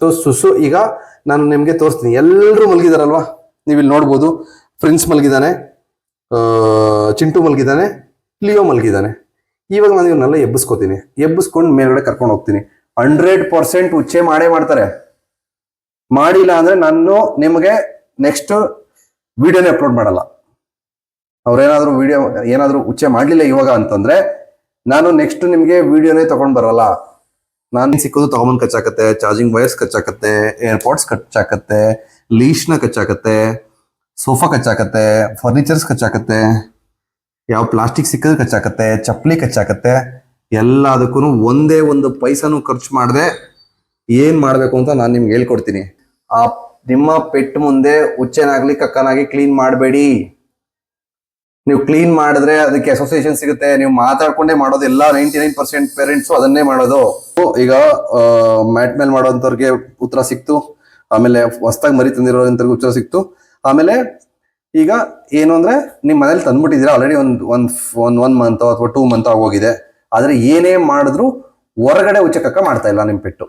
So ಸುಸು ಈಗ ನಾನು ನಿಮಗೆ ತೋರಿಸ್ತೀನಿ. ಎಲ್ಲರೂ ಮಲಗಿದಾರಲ್ವಾ? ನೀವು ಇಲ್ಲಿ ನೋಡ್ಬೋದು ಪ್ರಿನ್ಸ್ ಮಲಗಿದ್ದಾನೆ ಚಿಂಟು ಮಲಗಿದ್ದಾನೆ ಲಿಯೋ ಮಲಗಿದ್ದಾನೆ ಇವಾಗ ನಾನು ಇವನ್ನೆಲ್ಲ ಎಬ್ಬಿಸ್ಕೋತೀನಿ. ಎಬ್ಬಿಸ್ಕೊಂಡು ಮೇಲ್ಗಡೆ ಕರ್ಕೊಂಡು ಹೋಗ್ತೀನಿ. ಹಂಡ್ರೆಡ್ ಪರ್ಸೆಂಟ್ ಉಚ್ಚೆ ಮಾಡೇ ಮಾಡ್ತಾರೆ. ಮಾಡಿಲ್ಲ ಅಂದ್ರೆ ನಾನು ನಿಮಗೆ ನೆಕ್ಸ್ಟ್ ವಿಡಿಯೋನೇ ಅಪ್ಲೋಡ್ ಮಾಡಲ್ಲ. ಅವರೇನಾದರೂ ವಿಡಿಯೋ ಏನಾದರೂ ಉಚ್ಚೆ ಮಾಡಲಿಲ್ಲ ಇವಾಗ ಅಂತಂದ್ರೆ ನಾನು ನೆಕ್ಸ್ಟ್ ನಿಮಗೆ ವಿಡಿಯೋನೇ ತಗೊಂಡ್ ಬರಲ್ಲ. ನಾನು ಸಿಕ್ಕೋದು ತಗೊಂಬಂದ್ ಖರ್ಚಾಕತ್ತೆ ಚಾರ್ಜಿಂಗ್ ವೈರ್ಸ್ ಖರ್ಚಾಕತ್ತೆ ಏರ್ಪೋರ್ಟ್ಸ್ ಖರ್ಚಾಕತ್ತೆ ಲೀಶ್ನ ಖರ್ಚಾಕತ್ತೆ ಸೋಫಾ ಖರ್ಚಾಕತ್ತೆ ಫರ್ನಿಚರ್ಸ್ ಖರ್ಚಾಕತ್ತೆ ಯಾವ ಪ್ಲಾಸ್ಟಿಕ್ ಸಿಕ್ಕಿದ್ರೆ ಖರ್ಚಾಕತ್ತೆ ಚಪ್ಪಲಿ ಖರ್ಚಾಕತ್ತೆ ಎಲ್ಲದಕ್ಕೂ ಒಂದೇ ಒಂದು ಪೈಸಾನು ಖರ್ಚು ಮಾಡದೆ ಏನ್ ಮಾಡ್ಬೇಕು ಅಂತ ನಾನು ನಿಮ್ಗೆ ಹೇಳ್ಕೊಡ್ತೀನಿ. ಆ ನಿಮ್ಮ ಪೆಟ್ ಮುಂದೆ ಹುಚ್ಚೆನಾಗ್ಲಿ ಕಕ್ಕನಾಗಿ ಕ್ಲೀನ್ ಮಾಡಬೇಡಿ. ನೀವು ಕ್ಲೀನ್ ಮಾಡಿದ್ರೆ ಅದಕ್ಕೆ ಅಸೋಸಿಯೇಷನ್ ಸಿಗುತ್ತೆ. ನೀವು ಮಾತಾಡ್ಕೊಂಡೇ ಮಾಡೋದು ಎಲ್ಲ ನೈಂಟಿ ನೈನ್ ಪರ್ಸೆಂಟ್ ಪೇರೆಂಟ್ಸ್ ಅದನ್ನೇ ಮಾಡೋದು. ಈಗ ಮ್ಯಾಟ್ ಮೇಲೆ ಮಾಡೋಂಥವ್ರಿಗೆ ಉತ್ತರ ಸಿಕ್ತು. ಆಮೇಲೆ ಹೊಸ್ದಾಗಿ ಮರಿ ತಂದಿರೋಂಥವ್ರಿಗೆ ಉತ್ತರ ಸಿಕ್ತು. ಆಮೇಲೆ ಈಗ ಏನು ಅಂದ್ರೆ ನಿಮ್ ಮನೇಲಿ ತಂದ್ಬಿಟ್ಟಿದ್ದೀರಾ ಆಲ್ರೆಡಿ ಒಂದು ಒಂದು, ಒಂದ್ ಒನ್ ಮಂತ್ ಅಥವಾ ಟೂ ಮಂತ್ ಆಗೋಗಿದೆ ಆದ್ರೆ ಏನೇ ಮಾಡಿದ್ರು ಹೊರಗಡೆ ಉಚ್ಚಕಕ್ಕ ಮಾಡ್ತಾ ಇಲ್ಲ ನಿಮ್ಮ ಪೆಟ್ಟು.